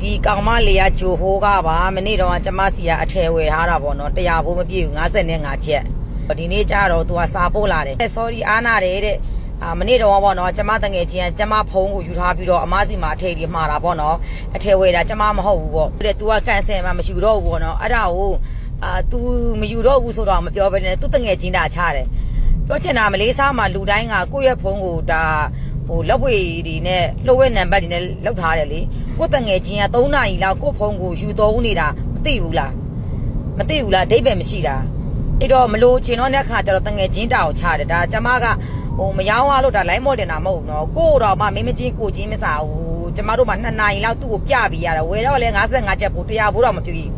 ဒီကောင်မလေးကဂျိုဟိုးကပါမနေ့တော့ကျမစီကအထယ်ဝယ်ထားတာပေါ့နော်တရားဘိုးမပြည့်ဘူး55ချက်ဒီနေ့ကျတော့သူကစာပို့လာတယ် sorry အားနာတယ်တဲ့အာမနေ့တော့ပေါ့နော်ကျမတငယ်ချင်းကကျမဖုန်းကိုယူထားပြီးတော့အမစီမှာအထည်ဒီမှားတာပေါ့နော်အထည်ဝယ်တာကျမမဟုတ်ဘူးပေါ့တဲ့ तू ကကန်ဆယ်မှမရှိတော့ဘူးပေါ့နော်အဲ့ဒါကိုအာ तू မယူတော့ဘူးဆိုတော့မပြောဘဲနဲ့သူတငယ်ချင်းတာချတယ်ပြောချင်တာမလေးစားမှာလူတိုင်းကကိုယ့်ရဲ့ဖုန်းကိုဒါ ဟိုလက်ဝဲတွေနဲ့လှုပ်ဝဲနံပါတ်တွေနဲ့လောက်ထားတယ်လေကိုယ့်တငယ်ချင်းက3နာရီလောက်ကိုယ့်ဖုန်းကိုယူသုံးနေတာမသိဘူးလားမသိဘူးလားအဓိပ္ပာယ်မရှိတာအဲ့တော့မလို့ချင်တော့တဲ့ခါကျတော့တငယ်ချင်းတာကိုချတယ်ဒါကျမကဟိုမယောင်းရလို့ဒါ line မော်တင်တာမဟုတ်ဘူးနော်ကို့တော့မှမင်းမချင်းကိုချင်းမစားဘူးကျမတို့မှ2နာရီလောက်သူ့ကိုပြပြီးရတယ်ဝယ်တော့လဲ55ချက်ပို့တရားဘိုးတော့မပြည့်ဘူး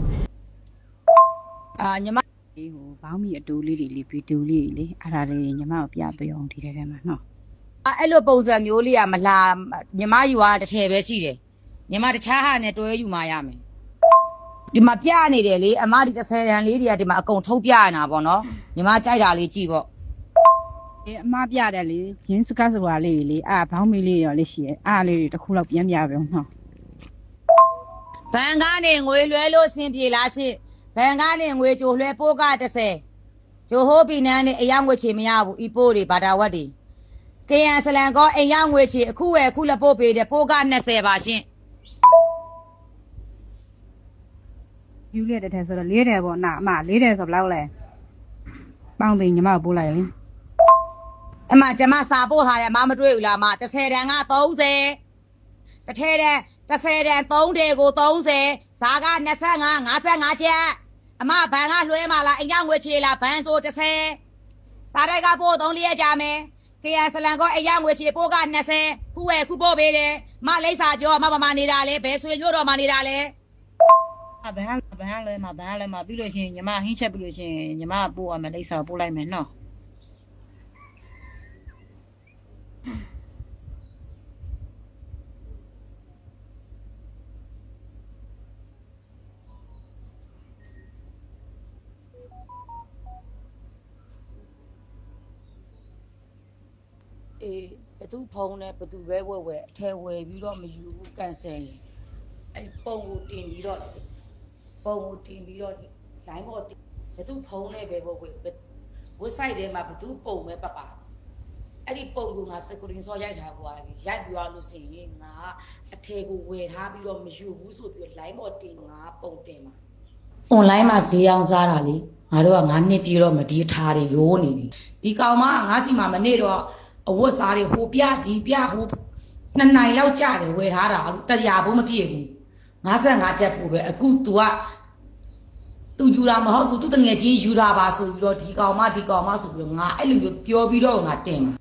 အာညီမဒီဟိုဘောင်းမီအတူလေးတွေလေးဗီဒီယိုလေးတွေလေအဲ့ဒါလေးညီမကိုပြပေးအောင်ဒီထဲထဲမှာနော် အဲ့လိုပုံစံမျိုးလေးကမလာညီမယူတာတစ်ထည်ပဲရှိတယ်ညီမတခြားဟာနဲ့တွဲယူမှရမယ်ဒီမှာပြနေတယ်လေအမဒီ30တန်လေးတွေကဒီမှာအကုန်ထုတ်ပြနေတာပေါ့နော်ညီမကြိုက်တာလေးကြည့်ပေါ့အေးအမပြတယ်လေဂျင်းစကတ်ဆိုတာလေးတွေလေအာဘောင်းမီလေးရောလေးရှိရဲ့အားလေးတွေတစ်ခုလောက်ပြန်ပြပေးအောင်နော်ဘန်ကနေငွေလွှဲလို့အဆင်ပြေလားရှင့်ဘန်ကနေငွေကြိုလွှဲပိုးက30ဂျိုဟိုးပီနန်းနေအယောင်ငွေချေမရဘူးဤပိုးတွေဘာတာဝတ်တွေ ကေယန်ဆလန်ကောအိမ်ရောက်ငွေချေအခုဝယ်အခုလက်ပို့ပေးတယ်ပိုးက20ပါရှင့်ယူလေးတဲ့ထဲဆိုတော့လေးတယ်ပေါ့နာအမလေးတယ်ဆိုဘယ်လောက်လဲပေါင်းပြီးညီမကိုပို့လိုက်လေအမကျမစာပို့ထားတယ်အမမတွေ့ဘူးလားအမ30တန်က30တစ်ထဲတန်30တန်3တဲကို30ဇာက25 55ချက်အမဘန်ကလွှဲมาလားအိမ်ကငွေချေလားဘန်ဆို30စားတိုက်ကပို့3လျက်ကြမယ် ကေယဆလန်ကောအိမ်ကငွေချေပို့က20ခုဝယ်ခုပို့ပေးတယ်မလိမ့်စာပြောအမဘာမှနေတာလဲဘယ်ဆွေညို့တော့မှနေတာလဲအဘန်းဘန်းလဲမှာဘန်းလဲမှာပြီးလို့ရှိရင်ညီမဟင်းချက်ပြီးလို့ရှိရင်ညီမပို့ရမယ်လိမ့်စာပို့လိုက်မယ်နော် အေးဘသူဖုံးနဲ့ဘသူပဲဝဲဝဲအထဲဝဲပြီးတော့မယူဘူးကန်ဆယ်ရင်အဲ့ပုံကိုတင်ပြီးတော့ပုံကိုတင်ပြီးတော့ line ပေါ်တင်ဘသူဖုံးနဲ့ပဲဝဲဝဲဝက်ဆိုင်ထဲမှာဘသူပုံပဲပပအဲ့ဒီပုံကငါစကူရင်စောရိုက်ထားကွာရိုက်ပြီးသွားလို့ရှိရင်ငါအထဲကိုဝယ်ထားပြီးတော့မယူဘူးဆိုပြီး line ပေါ်တင်ငါပုံတင်မှာ online မှာဈေးအောင်စားတာလေငါတို့ကငါနှစ်ပြေတော့မဒီထားတွေရိုးနေပြီဒီကောင်မငါစီမှာမနေ့တော့ အဝတ်စားတွေဟိုပြဒီပြဟိုနှစ်နိုင်လောက်ကြတယ်ဝယ်ထားတာတရားဘိုးမပြည့်ဘူး55ချက်ဖို့ပဲအခု तू က तू ယူတာမဟုတ်ဘူး तू တငယ်ချင်းယူတာပါဆိုပြီးတော့ဒီကောင်မဒီကောင်မဆိုပြီးတော့ငါအဲ့လိုမျိုးပြောပြီးတော့ငါတင်မှာ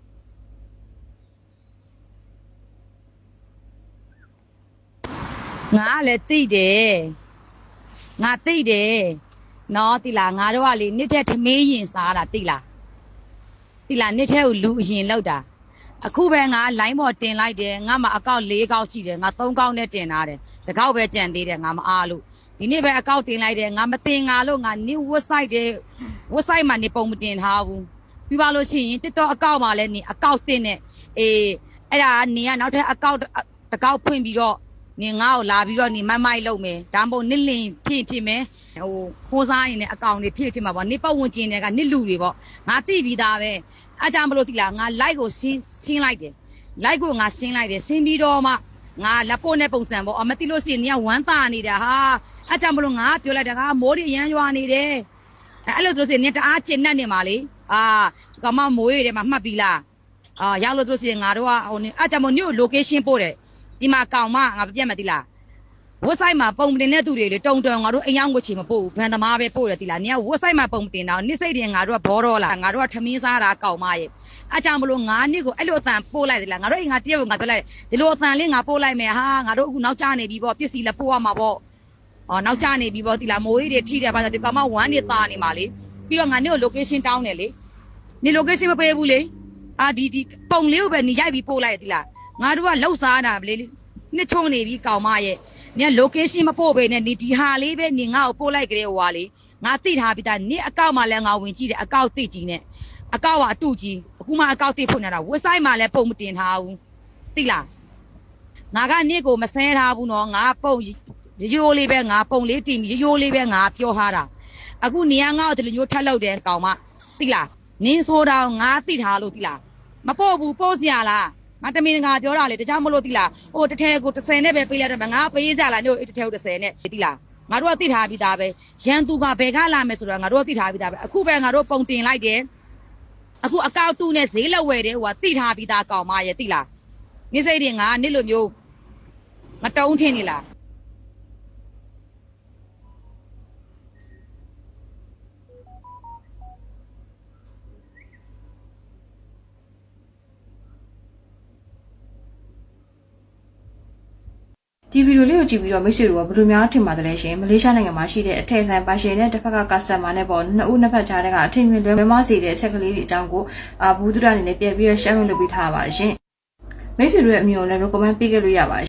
ငါကလည်းသိတယ် ငါသိတယ်နော်တိလားငါတို့ကလေနှစ်ထက်ထမင်းရင်စားတာတိလား တိလားနှစ်ထက်ကိုလူအရင်လောက်တာအခုပဲငါလိုင်းပေါ်တင်လိုက်တယ်ငါမှအကောက်၄ကောက်ရှိတယ်ငါ၃ကောက်နဲ့တင်ထားတယ်တစ်ကောက်ပဲကြံသေးတယ်ငါမအားလို့ဒီနေ့ပဲအကောက်တင်လိုက်တယ်ငါမတင်ငါလို့ငါနေဝက်ဆိုင်တယ်ဝက်ဆိုင်မှာနေပုံမတင်ထားဘူးပြီးပါလို့ရှိရင်တစ်တော့အကောက်မှာလဲနေအကောက်တင်နဲ့အေးအဲ့ဒါကနေကနောက်ထပ်အကောက်တစ်ကောက်ဖွင့်ပြီးတော့ နင်ငါ့ကိုလာပြီးတော့နင်မိုက်မိုက်လုပ်မယ်ဒါမှမဟုတ်နစ်လင်ဖြည့်ဖြည့်မယ်ဟိုခိုးစားနေတဲ့အကောင်တွေဖြည့်ဖြည့်မှာပေါ့နစ်ပတ်ဝန်းကျင်တွေကနစ်လူတွေပေါ့ငါသိပြီးသားပဲအားကြောင့်မလို့သိလားငါ like ကိုရှင်းရှင်းလိုက်တယ် like ကိုငါရှင်းလိုက်တယ်ရှင်းပြီးတော့မှငါလက်ပို့နဲ့ပုံစံပေါ့အမသိလို့ရှိရင်နင်ကဝမ်းသာနေတာဟာအားကြောင့်မလို့ငါပြောလိုက်တာကမိုးတွေရမ်းရွာနေတယ်အဲ့လိုဆိုလို့ရှိရင်နင်တအားကျဉ်နဲ့နေမှာလေအာကမမိုးရွေတွေမှာမှတ်ပြီလားအာရောက်လို့ဆိုလို့ရှိရင်ငါတို့ကဟိုနင်အားကြောင့်မလို့နင်ကို location ပို့တယ် ဒီမှာကောင်မငါပြတ်မသိလားဝက်ဆိုင်မှာပုံတင်တဲ့သူတွေလေတုံတုံငါတို့အိမ်ရောက်ကိုချေမပို့ဘူးဘန်သမားပဲပို့တယ်တိလားနင်ကဝက်ဆိုင်မှာပုံတင်တော့နှစ်စိတ်တင်ငါတို့ကဘောတော့လားငါတို့ကထမင်းစားတာကောင်မရဲ့အကြောင်းမလို့ငါနှစ်ကိုအဲ့လိုအတန်ပို့လိုက်တယ်လားငါတို့အိမ်ကတရက်ကိုငါပြောလိုက်ဒီလိုအတန်လေးငါပို့လိုက်မယ်ဟာငါတို့အခုနောက်ကျနေပြီပေါ့ပစ္စည်းလည်းပို့ရမှာပေါ့အော်နောက်ကျနေပြီပေါ့တိလားမိုးကြီးတွေထိတယ်ပါဆိုဒီကောင်မဝမ်းနေသားနေမှာလေပြီးတော့ငါနှစ်ကို location တောင်းတယ်လေနေ location မပေးဘူးလေအာဒီဒီပုံလေးကိုပဲနေရိုက်ပြီးပို့လိုက်တယ်တိလား ငါတို့ကလှုပ်စားတာလေနှစ်ချုံနေပြီကောင်မရဲ့နင် location မပို့ပဲနဲ့နေဒီဟာလေးပဲနင်ငါ့ကိုပို့လိုက်ကြတဲ့ဟွာလေငါသိထားပြီးသားနင်အကောက်မှလည်းငါဝင်ကြည့်တယ်အကောက်သိကြည့်နဲ့အကောက်ကအတူကြီးအခုမှအကောက်သိဖွင့်နေတာဝက်ဆိုင်မှလည်းပုံမတင်ထားဘူးသိလားငါကနေ့ကိုမဆဲထားဘူးနော်ငါပုံရိုးလေးပဲငါပုံလေးတီရိုးရိုးလေးပဲငါပြောထားတာအခုနေရငါ့ကိုဒီလိုမျိုးထက်လောက်တယ်ကောင်မသိလားနင်းဆိုးတော့ငါသိထားလို့သိလားမပို့ဘူးပို့စရာလား ငါတမင်ငါပြောတာလေတခြားမလို့သိလားဟိုတစ်ထဲကို30နဲ့ပဲပေးလိုက်တယ်ငါပေးစရာလားညို့တစ်ထဲကို30နဲ့သိလားငါတို့ကသိထားပြီးသားပဲရန်သူကဘယ်ကလာမယ်ဆိုတော့ငါတို့ကသိထားပြီးသားပဲအခုပဲငါတို့ပုံတင်လိုက်တယ်အခုအကောက်တူနဲ့ဈေးလက်ဝယ်တယ်ဟိုကသိထားပြီးသားကောင်မရဲ့သိလားနေစိတ်တွေငါနေ့လိုမျိုးမတုံးထင်နေလား ဒီဗီဒီယိုလေးကိုကြည့်ပြီးတော့မိတ်ဆွေတို့ကဘယ်လိုများထင်ပါတယ်လဲရှင်မလေးရှားနိုင်ငံမှာရှိတဲ့အထည်ဆိုင်ပါရှင်နဲ့တစ်ဖက်က customer နဲ့ပေါ့နှစ်ဦးနှစ်ဖက်ကြားထဲကအထင်မြင်လွဲမစေတဲ့အချက်ကလေးတွေအကြောင်းကိုအာဘူးဒုဒအနေနဲ့ပြန်ပြီးတော့ share လုပ်ပေးထားပါတယ်ရှင်မိတ်ဆွေတို့ရဲ့အမြင်ကိုလည်း comment ပေးခဲ့လို့ရပါတယ်